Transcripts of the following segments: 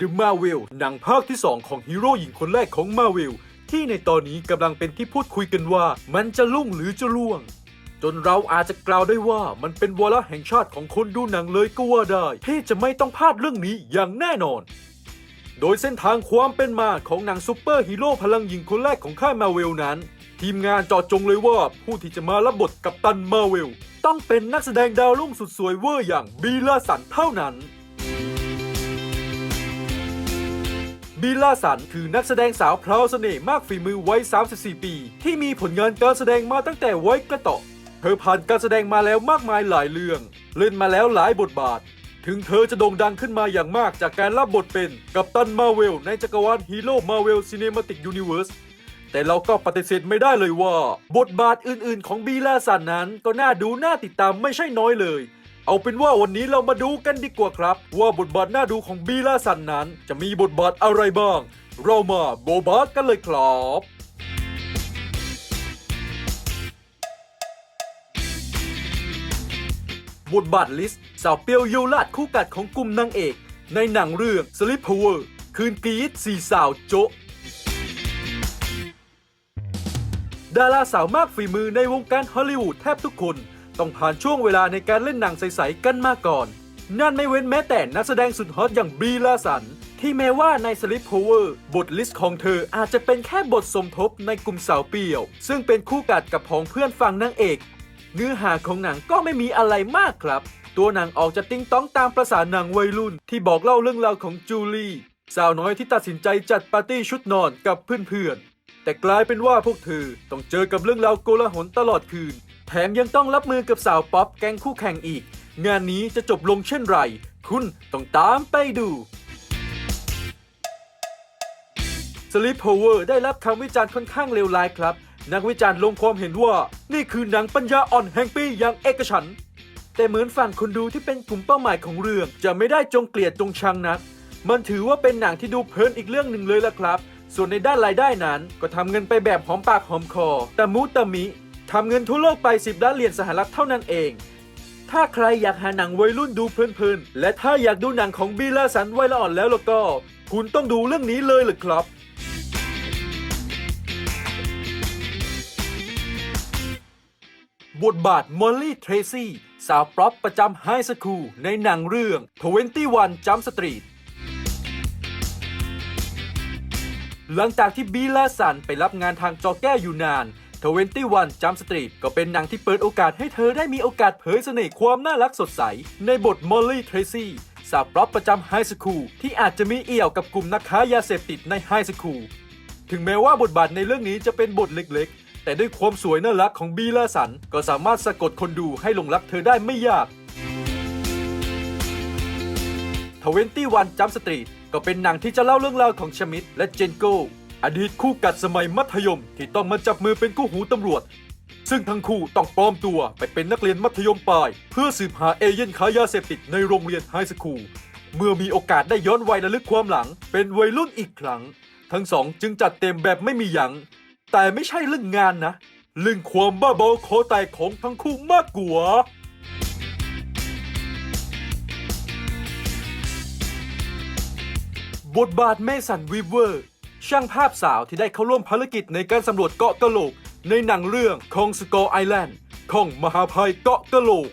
The Marvel หนังภาคที่ 2 ของฮีโร่หญิงคนแรกของ Marvel ที่ในตอนนี้กำลังเป็นที่พูดคุยกันว่า มันจะลุ่งหรือจะล่วง จนเราอาจจะกล่าวได้ว่ามันเป็นวาระแห่งชาติของคนดูหนังเลยก็ว่าได้ ที่จะไม่ต้องพลาดเรื่องนี้อย่างแน่นอน โดยเส้นทางความเป็นมาของหนังซูเปอร์ฮีโร่พลังหญิงคนแรกของค่ายมาเวลนั้น ทีมงานจอดจงเลยว่าผู้ที่จะมารับบทกับตันมาเวลต้องเป็นนักแสดงดาวรุ่งสุดสวยเวอร์อย่างบีลาสันเท่านั้น บีลาสันคือนักแสดงสาวพราวเสน่ห์มากฝีมือวัย 34 ปี ที่มีผลงานการแสดงมาตั้งแต่วัยกระเตาะเธอผ่านการแสดงมาแล้วมากมายหลายเรื่อง เล่นมาแล้วหลายบทบาท ถึงเธอจะโด่งดังขึ้นมาอย่างมากจากการรับบทเป็นกัปตันมาเวลในจักรวาลฮีโร่มาเวลซีเนมาติกยูนิเวอร์สแต่เราก็ปฏิเสธไม่ได้เลยว่า บทบาทอื่นๆ ของบีลาสันนั้นก็น่าดูน่าติดตามไม่ใช่น้อยเลย เอาเป็นว่าวันนี้เรามาดูกันดีกว่าครับ ว่าบทบาทน่าดูของบีลาสันนั้น จะมีบทบาทอะไรบ้าง เรามาโบบากันเลยครับบทบาทลิสสาวเปียวยูลาดคู่กัดของกลุ่มนางเอก ในหนังเรื่อง Sleep Power คืนกรีดสี่สาวโจะดาราสาวมากฝีมือในวงการฮอลลีวูดแทบทุกคน ต้องผ่านช่วงเวลาในการเล่นหนังใสๆกันมาก่อน นั่นไม่เว้นแม้แต่นักแสดงสุดฮอตอย่างบีลาสัน ที่แม้ว่าใน Sleep Power บทลิสต์ของเธออาจจะเป็นแค่บทสมทบในกลุ่มสาวเปี่ยว ซึ่งเป็นคู่กัดกับของเพื่อนฝั่งนางเอก เนื้อหาของหนังก็ไม่มีอะไรมากครับ ตัวหนังออกจะติ้งต้องตามประสาหนังวัยรุ่น ที่บอกเล่าเรื่องราวของจูลี่สาวน้อยที่ตัดสินใจจัดปาร์ตี้ชุดนอนกับเพื่อนๆแต่กลายเป็นว่าพวกเธอต้องเจอกับเรื่องราวโกลาหลตลอดคืน แถมยังต้องรับมือกับสาวป๊อปแก๊งคู่แข่งอีก งานนี้จะจบลงเช่นไร คุณต้องตามไปดู Sleep Power ได้รับคำวิจารณ์ค่อนข้างเลวร้ายครับ นักวิจารณ์ลงความเห็นว่า นี่คือหนังปัญญาอ่อนแห่งปีอย่างเอกฉันแต่เหมือนฝั่งคนดูที่เป็นกลุ่มเป้าหมายของเรื่อง จะไม่ได้จงเกลียดจงชังนัก มันถือว่าเป็นหนังที่ดูเพลินอีกเรื่องหนึ่งเลยล่ะครับ ส่วนในด้านรายได้นั้นก็ทำเงินไปแบบหอมปากหอมคอแต่มูตะมิ ทำเงินทั่วโลกไป 10 ล้านเหรียญสหรัฐเท่านั้นเอง ถ้าใครอยากหาหนังวัยรุ่นดูเพลินๆ และถ้าอยากดูหนังของบีลาสันวัยละอ่อนแล้วล้วก็ คุณต้องดูเรื่องนี้เลยล่ะครับบทบาทมอลลี่เทรซี่สาวปรอปประจำไฮสคูลในหนังเรื่อง 21 Jump Street หลังจากที่บีละสันไปรับงานทางจอแก้วอยู่นาน 21 Jump Street ก็เป็นหนังที่เปิดโอกาสให้เธอได้มีโอกาสเผยเสน่ห์ความน่ารักสดใส ในบทมอลลี่เทรซี่สาวปรอปประจำไฮสคูลที่อาจจะมีเอี่ยวกับกลุ่มนักค้ายาเสพติดในไฮสคูลถึงแม้ว่าบทบาทในเรื่องนี้จะเป็นบทเล็กๆ แต่ด้วยความสวยน่ารักของบีลาสัน ก็สามารถสะกดคนดูให้หลงรักเธอได้ไม่ยาก21 Jump Street ก็เป็นหนังที่จะเล่าเรื่องราวของชมิดและเจนโก อดีตคู่กัดสมัยมัธยมที่ต้องมาจับมือเป็นคู่หูตำรวจ ซึ่งทั้งคู่ต้องปลอมตัวไปเป็นนักเรียนมัธยมปลาย เพื่อสืบหาเอเย่นค้ายาเสพติดในโรงเรียนไฮสคูลเมื่อมีโอกาสได้ย้อนวัยระลึกความหลัง เป็นวัยรุ่นอีกครั้ง ทั้งสองจึงจัดเต็มแบบไม่มีหยัง้งแต่ไม่ใช่เรื่องงานนะ เรื่องความบ้าบอโคอแตกของทั้งคู่มากกว่าบทบาทเมสันวีเวอร์ ช่างภาพสาวที่ได้เข้าร่วมภารกิจในการสำรวจเกาะกะโหลก ในหนังเรื่องคองสกอร์ไอแลนด์ของมหาภัยเกาะกะโหลก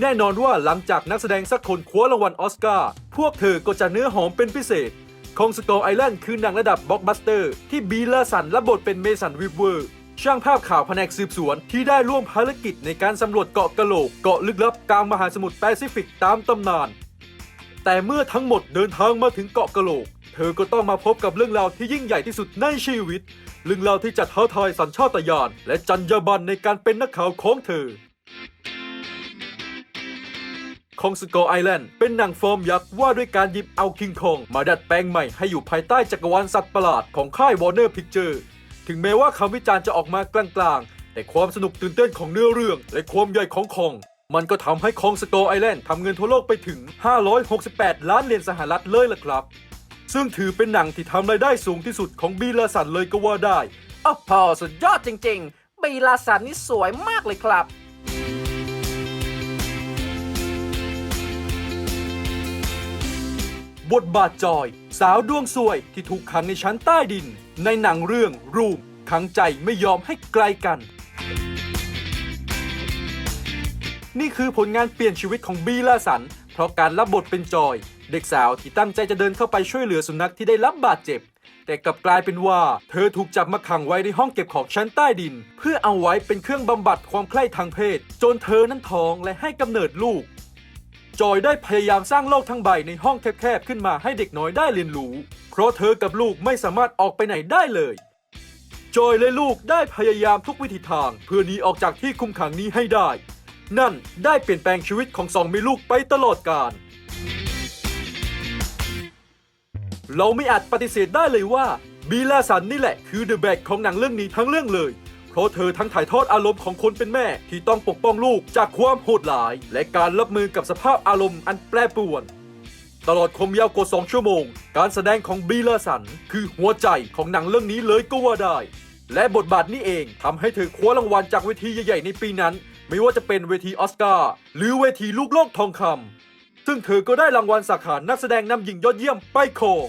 แน่นอนว่าหลังจากนักแสดงสักคนคว้ารางวัลออสการ์พวกเธอก็จะเนื้อหอมเป็นพิเศษคองสกอร์ไอแลนด์คือหนังระดับบล็อกบัสเตอร์ ที่บีลาสันรับบทเป็นเมสันวิเวอร์ช่างภาพข่าวแผนกสืบสวนที่ได้ร่วมภารกิจในการสำรวจเกาะกะโหลกเกาะลึกลับกลางมหาสมุทรแปซิฟิกตามตำนาน แต่เมื่อทั้งหมดเดินทางมาถึงเกาะกะโหลก เธอก็ต้องมาพบกับเรื่องราวที่ยิ่งใหญ่ที่สุดในชีวิต เรื่องราวที่จะท้าทายสัญชาตญาณและจรรยาบรรณในการเป็นนักข่าวของเธอคองสกอร์ไอแลนด์เป็นหนังฟอร์มยักษ์ว่าด้วยการหยิบเอาคิงคอง มาดัดแปลงใหม่ให้อยู่ภายใต้จักรวาลสัตว์ประหลาดของค่ายวอร์เนอร์พิกเจอร์ถึงแม้ว่าคำวิจารณ์จะออกมากลางๆ แต่ความสนุกตื่นเต้นของเนื้อเรื่อง และความใหญ่ของคอง มันก็ทำให้คองสกอร์ไอแลนด์ทำเงินทั่วโลกไปถึง 568 ล้านเหรียญสหรัฐเลยล่ะครับ ซึ่งถือเป็นหนังที่ทำรายได้สูงที่สุดของบีลาสันเลยก็ว่าได้โอ้พอสุดยอดจริงๆ บีลาสันนี่สวยมากเลยครับบทบาทจอย สาวดวงสวยที่ถูกขังในชั้นใต้ดิน ในหนังเรื่องรูมขังใจไม่ยอมให้ไกลกัน นี่คือผลงานเปลี่ยนชีวิตของบีลาสัน เพราะการรับบทเป็นจอย เด็กสาวที่ตั้งใจจะเดินเข้าไปช่วยเหลือสุนัขที่ได้รับบาดเจ็บ แต่กลับกลายเป็นว่า เธอถูกจับมาขังไว้ในห้องเก็บของชั้นใต้ดิน เพื่อเอาไว้เป็นเครื่องบำบัดความใคร่ทางเพศ จนเธอนั้นท้องและให้กำเนิดลูก จอยได้พยายามสร้างโลกทั้งใบในห้องแคบๆขึ้นมาให้เด็กน้อยได้เรียนรู้ เพราะเธอกับลูกไม่สามารถออกไปไหนได้เลยจอยและลูกได้พยายามทุกวิธีทาง เพื่อหนีออกจากที่คุมขังนี้ให้ได้ นั่นได้เปลี่ยนแปลงชีวิตของสองม่ลูกไปตลอดกาลเราไม่อาจปฏิเสธได้เลยว่าบีลาสันนี่แหละคือเดอะแบกของหนังเรื่องนี้ทั้งเรื่องเลย เพราะเธอทั้งถ่ายทอดอารมณ์ของคนเป็นแม่ที่ต้องปกป้องลูกจากความโหดร้าย และการรับมือกับสภาพอารมณ์อันแปรปรวน ตลอดความยาวกว่า 2 ชั่วโมง การแสดงของบีลาสัน คือหัวใจของหนังเรื่องนี้เลยก็ว่าได้ และบทบาทนี้เองทำให้เธอคว้ารางวัลจากเวทีใหญ่ๆในปีนั้น ไม่ว่าจะเป็นเวทีออสการ์หรือเวทีลูกโลกทองคำซึ่งเธอก็ได้รางวัลสาขานักแสดงนำหญิงยอดเยี่ยมไปครอง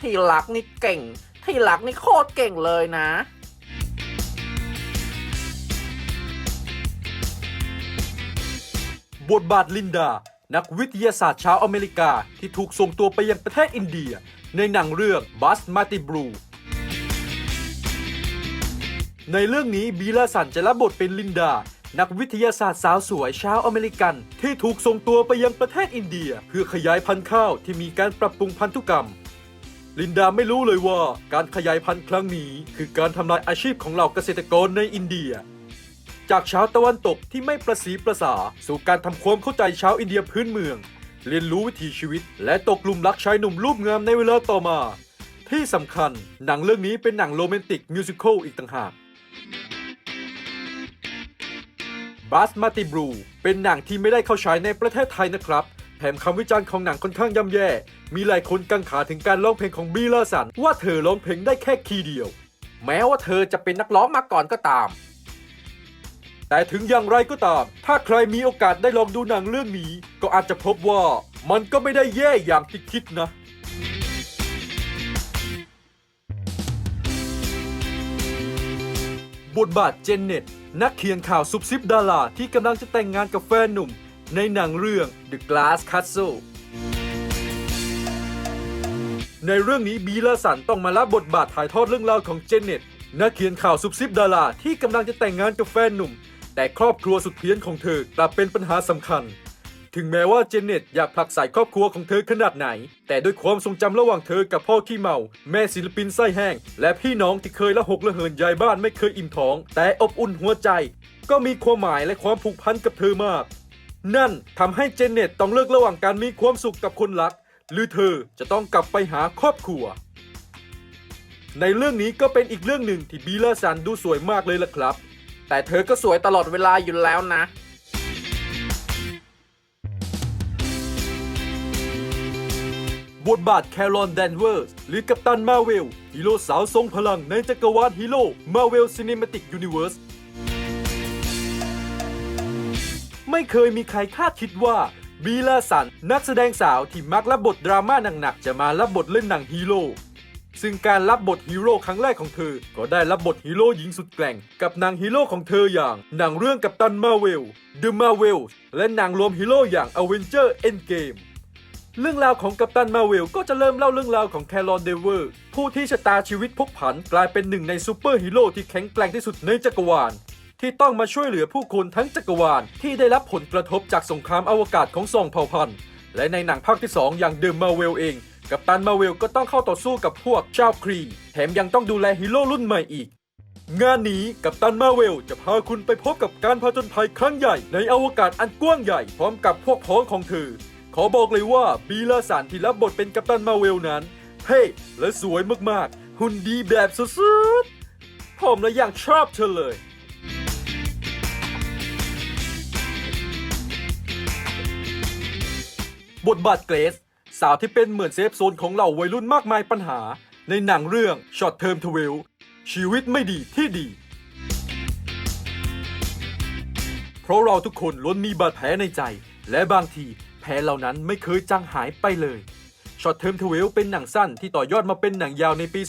ที่รักนี่เก่ง ที่รักนี่โคตรเก่งเลยนะ บทบาทลินดา นักวิทยาศาสตร์ชาวอเมริกาที่ถูกส่งตัวไปยังประเทศอินเดีย ในหนังเรื่องบัสมาติบรูในเรื่องนี้บีลาสันจะรับบทเป็นลินดา นักวิทยาศาสตร์สาวสวยชาวอเมริกัน ที่ถูกส่งตัวไปยังประเทศอินเดีย เพื่อขยายพันธุ์ข้าวที่มีการปรับปรุงพันธุกรรม ลินดาไม่รู้เลยว่าการขยายพันธุ์ครั้งนี้ คือการทำลายอาชีพของเหล่าเกษตรกรในอินเดีย จากชาวตะวันตกที่ไม่ประสีประสา สู่การทำความเข้าใจชาวอินเดียพื้นเมือง เรียนรู้วิถีชีวิต และตกหลุมรักชายหนุ่มรูปงามในเวลาต่อมา ที่สำคัญ หนังเรื่องนี้เป็นหนังโรแมนติกมิวสิควลอีกต่างหาก บัสมาติบรูเป็นหนังที่ไม่ได้เข้าฉายในประเทศไทยนะครับ แถมคำวิจารณ์ของหนังค่อนข้างย่ำแย่ มีหลายคนกังขาถึงการร้องเพลงของบีลาสัน ว่าเธอร้องเพลงได้แค่คีย์เดียว แม้ว่าเธอจะเป็นนักร้องมาก่อนก็ตาม แต่ถึงอย่างไรก็ตาม ถ้าใครมีโอกาสได้ลองดูหนังเรื่องนี้ ก็อาจจะพบว่ามันก็ไม่ได้แย่อย่างที่คิดนะ บทบาทเจนเน็ต นักเขียนข่าวซุบซิบดาราที่กำลังจะแต่งงานกับแฟนหนุ่ม ในหนังเรื่อง The Glass Castle ในเรื่องนี้บีลาสันต้องมารับบทบาทถ่ายทอดเรื่องราวของเจนเน็ต นักเขียนข่าวซุบซิบดาราที่กำลังจะแต่งงานกับแฟนหนุ่ม แต่ครอบครัวสุดเพี้ยนของเธอกลับเป็นปัญหาสำคัญ ถึงแม้ว่าเจเน็ตอยากผลักใส่ครอบครัวของเธอขนาดไหน แต่ด้วยความทรงจำระหว่างเธอกับพ่อขี้เมา แม่ศิลปินไส้แห้ง และพี่น้องที่เคยละหกละเหินยายบ้านไม่เคยอิ่มท้อง แต่อบอุ่นหัวใจ ก็มีความหมายและความผูกพันกับเธอมาก นั่นทำให้เจเน็ตต้องเลือกระหว่างการมีความสุขกับคนรัก หรือเธอจะต้องกลับไปหาครอบครัว ในเรื่องนี้ก็เป็นอีกเรื่องหนึ่งที่บีลาซันดูสวยมากเลยล่ะครับ แต่เธอก็สวยตลอดเวลาอยู่แล้วนะ บทบาทแครอนแดนเวอร์สหรือกัปตันมาเวล ฮีโร่สาวทรงพลังในจักรวาลฮีโร่มาเวล c ิน e ม a ติกยูนิเว r ร์สไม่เคยมีใครคาดคิดว่าบีลาสัน นักแสดงสาวที่มักรับบทดราม่าหนักๆ จะมารับบทเล่นหนังฮีโร่ซึ่งการรับบทฮีโร่ครั้งแรกของเธอ ก็ได้รับบทฮีโร่หญิงสุดแกร่ง กับหนังฮีโร่ของเธออย่างหนังเรื่องกัปตันมาเวล The Marvel และหนังรวมฮีโร่อย่าง Avenger Endgame เรื่องราวของกัปตันมาเวลก็จะเริ่มเล่าเรื่องราวของแคลรอนเดเวอร์ ผู้ที่ชะตาชีวิตพกผันกลายเป็นหนึ่งในซูเปอร์ฮีโร่ที่แข็งแกร่งที่สุดในจักรวาล ที่ต้องมาช่วยเหลือผู้คนทั้งจักรวาล ที่ได้รับผลกระทบจากสงครามอวกาศของสองเผ่าพันธุ์และในหนังภาคที่ 2 อย่างเดอะมาเวลเอง กัปตันมาเวลก็ต้องเข้าต่อสู้กับพวกชาวครี แถมยังต้องดูแลฮีโร่รุ่นใหม่อีก งานนี้กัปตันมาเวลจะพาคุณไปพบกับการผจญภัยครั้งใหญ่ในอวกาศอันกว้างใหญ่พร้อมกับพวกพ้องของเธอ ขอบอกเลยว่าบีลาสันที่รับบทเป็นกัปตันมาเวลนั้นเท่และสวยมากๆ หุ่นดีแบบสุดๆ ผมและอย่างชอบเธอเลยบทบาทเกรซสาวที่เป็นเหมือนเซฟโซนของเหล่าวัยรุ่นมากมายปัญหา ในหนังเรื่อง Short Term 12ชีวิตไม่ดีที่ดี เพราะเราทุกคนล้วนมีบาดแผลในใจ และบางที แผลเหล่านั้นไม่เคยจางหายไปเลย Short Term 12เป็นหนังสั้นที่ต่อยอดมาเป็นหนังยาวในปี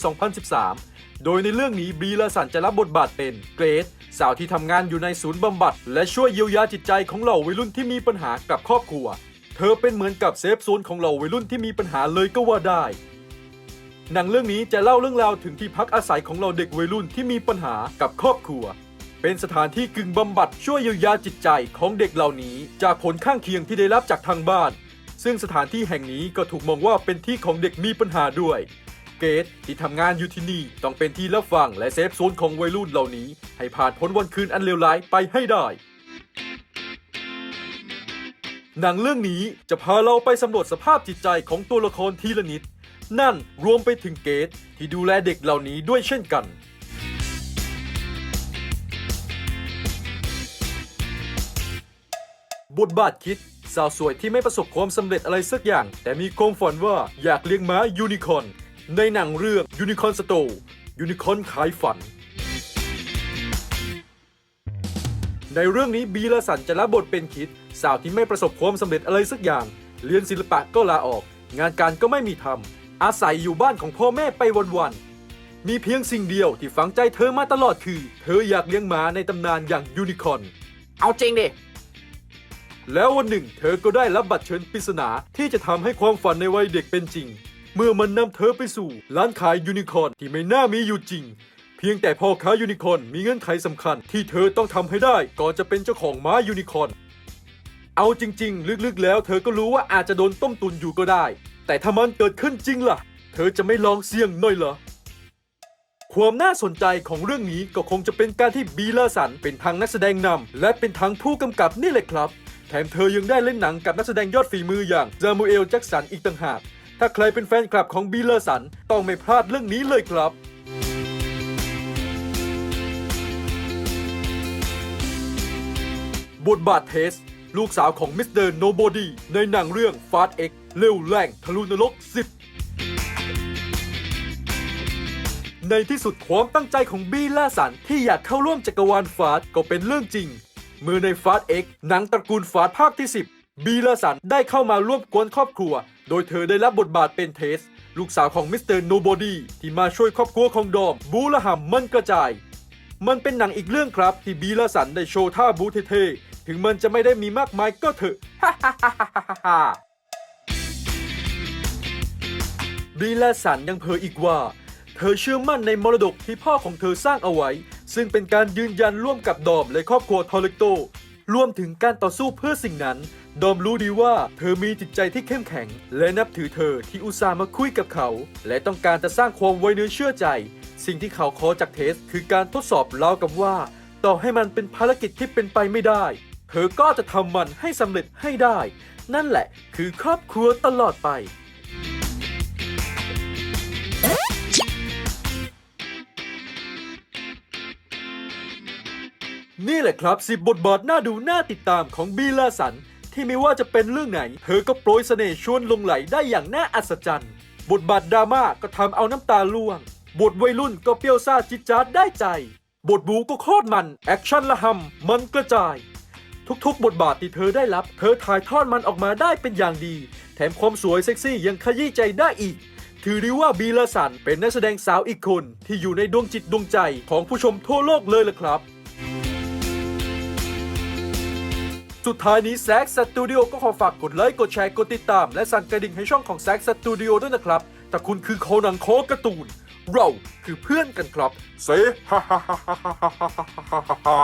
2013 โดยในเรื่องนี้บรีลาสันจะรับบทบาทเป็นเกรซสาวที่ทำงานอยู่ในศูนย์บำบัด และช่วยเยียวยาจิตใจของเหล่าวัยรุ่นที่มีปัญหากับครอบครัว เธอเป็นเหมือนกับเซฟโซนของเหล่าวัยรุ่นที่มีปัญหาเลยก็ว่าได้ หนังเรื่องนี้จะเล่าเรื่องราวถึงที่พักอาศัยของเราเด็กวัยรุ่นที่มีปัญหากับครอบครัว เป็นสถานที่กึ่งบำบัดช่วยเยียวยาจิตใจของเด็กเหล่านี้ จากผลข้างเคียงที่ได้รับจากทางบ้าน ซึ่งสถานที่แห่งนี้ก็ถูกมองว่าเป็นที่ของเด็กมีปัญหาด้วย เกตที่ทำงานอยู่ที่นี่ต้องเป็นที่รับฟังและเซฟโซนของวัยรุ่นเหล่านี้ ให้ผ่านพ้นวันคืนอันเลวร้ายไปให้ได้หนังเรื่องนี้จะพาเราไปสำรวจสภาพจิตใจของตัวละครทีละนิด นั่นรวมไปถึงเกตที่ดูแลเด็กเหล่านี้ด้วยเช่นกัน บทบาทคิด สาวสวยที่ไม่ประสบความสำเร็จอะไรสักอย่าง แต่มีความฝันว่าอยากเลี้ยงม้ายูนิคอนในหนังเรื่องยูนิคอนสโตยูนิคอนขายฝัน ในเรื่องนี้บีลาสันจะรับบทเป็นคิด สาวที่ไม่ประสบความสำเร็จอะไรสักอย่าง เรียนศิลปะก็ลาออก งานการก็ไม่มีทำอาศัยอยู่บ้านของพ่อแม่ไปวันๆมีเพียงสิ่งเดียวที่ฝังใจเธอมาตลอดคือ เธออยากเลี้ยงม้าในตำนานอย่างยูนิคอนเอาจริงดิ แล้ววันหนึ่ง เธอก็ได้รับบัตรเชิญปริศนาที่จะทำให้ความฝันในวัยเด็กเป็นจริง เมื่อมันนำเธอไปสู่ร้านขายยูนิคอร์นที่ไม่น่ามีอยู่จริง เพียงแต่พ่อค้ายูนิคอร์นมีเงื่อนไขสำคัญที่เธอต้องทำให้ได้ก่อนจะเป็นเจ้าของม้ายูนิคอร์นเอาจริง ๆ ลึกๆ แล้วเธอก็รู้ว่าอาจจะโดนต้มตุนอยู่ก็ได้ แต่ถ้ามันเกิดขึ้นจริงล่ะ เธอจะไม่ลองเสี่ยงหน่อยเหรอความน่าสนใจของเรื่องนี้ก็คงจะเป็นการที่บีลาสันเป็นทั้งนักแสดงนำและเป็นทั้งผู้กำกับนี่แหละครับ แถมเธอยังได้เล่นหนังกับนักแสดงยอดฝีมืออย่างซามูเอลแจ็กสันอีกต่างหาก ถ้าใครเป็นแฟนคลับของบีเลาสันต้องไม่พลาดเรื่องนี้เลยครับบทบาทเทส ลูกสาวของมิสเตอร์โนบอดีในหนังเรื่องฟาสเอ็กเร็วแรงทะลุนรก 10 ในที่สุดความตั้งใจของบีล่าสันที่อยากเข้าร่วมจักรวาลฟาสก็เป็นเรื่องจริง เมื่อในฟาสเอ็กหนังตระกูลฟาสภาคที่ 10 บีลาสันได้เข้ามาร่วมกวนครอบครัว โดยเธอได้รับบทบาทเป็นเทส ลูกสาวของมิสเตอร์โนบอดีที่มาช่วยครอบครัวของดอม บูละหำมันกระจาย มันเป็นหนังอีกเรื่องครับที่บีลาสันได้โชว์ท่าบูเท่ๆถึงมันจะไม่ได้มีมากมายก็เถอะบีลาสันยังเผยอีกว่า เธอเชื่อมั่นในมรดกที่พ่อของเธอสร้างเอาไว้ ซึ่งเป็นการยืนยันร่วมกับดอมและครอบครัวทอร์ลกโตรวมถึงการต่อสู้เพื่อสิ่งนั้น ดอมรู้ดีว่าเธอมีจิตใจที่เข้มแข็ง และนับถือเธอที่อุตส่าห์มาคุยกับเขา และต้องการจะสร้างความไว้เนื้อเชื่อใจ สิ่งที่เขาขอจากเทส คือการทดสอบรากับว่า ต่อให้มันเป็นภารกิจที่เป็นไปไม่ได้ เธอก็จะทำมันให้สำเร็จให้ได้ นั่นแหละคือครอบครัวตลอดไป นี่แหละครับสิบบทบาทน่าดูน่าติดตามของบีลาสัน ที่ไม่ว่าจะเป็นเรื่องไหน เธอก็โปรยเสน่ห์ชวนลงไหลได้อย่างน่าอัศจรรย์ บทบาทดราม่าก็ทำเอาน้ำตาล่วง บทวัยรุ่นก็เปรี้ยวซ่าจิตจ๊าดได้ใจ บทบูก็โคตรมัน แอคชั่นละหำมันกระจาย ทุกๆ บทบาทที่เธอได้รับ เธอถ่ายทอดมันออกมาได้เป็นอย่างดี แถมความสวยเซ็กซี่ยังขยี้ใจได้อีกถือได้ว่าบีลาสันเป็นนักแสดงสาวอีกคน ที่อยู่ในดวงจิตดวงใจของผู้ชมทั่วโลกเลยล่ะครับ สุดท้ายนี้แซกสตูดิโอก็ขอฝากกดไลค์กดแชร์กดติดตาม และสั่นกระดิ่งให้ช่องของแซกสตูดิโอด้วยนะครับ แต่คุณคือโคนังโคการ์ตูน เราคือเพื่อนกันครับเซฮ่าฮ่าฮ่าฮ่าฮ่าฮ่า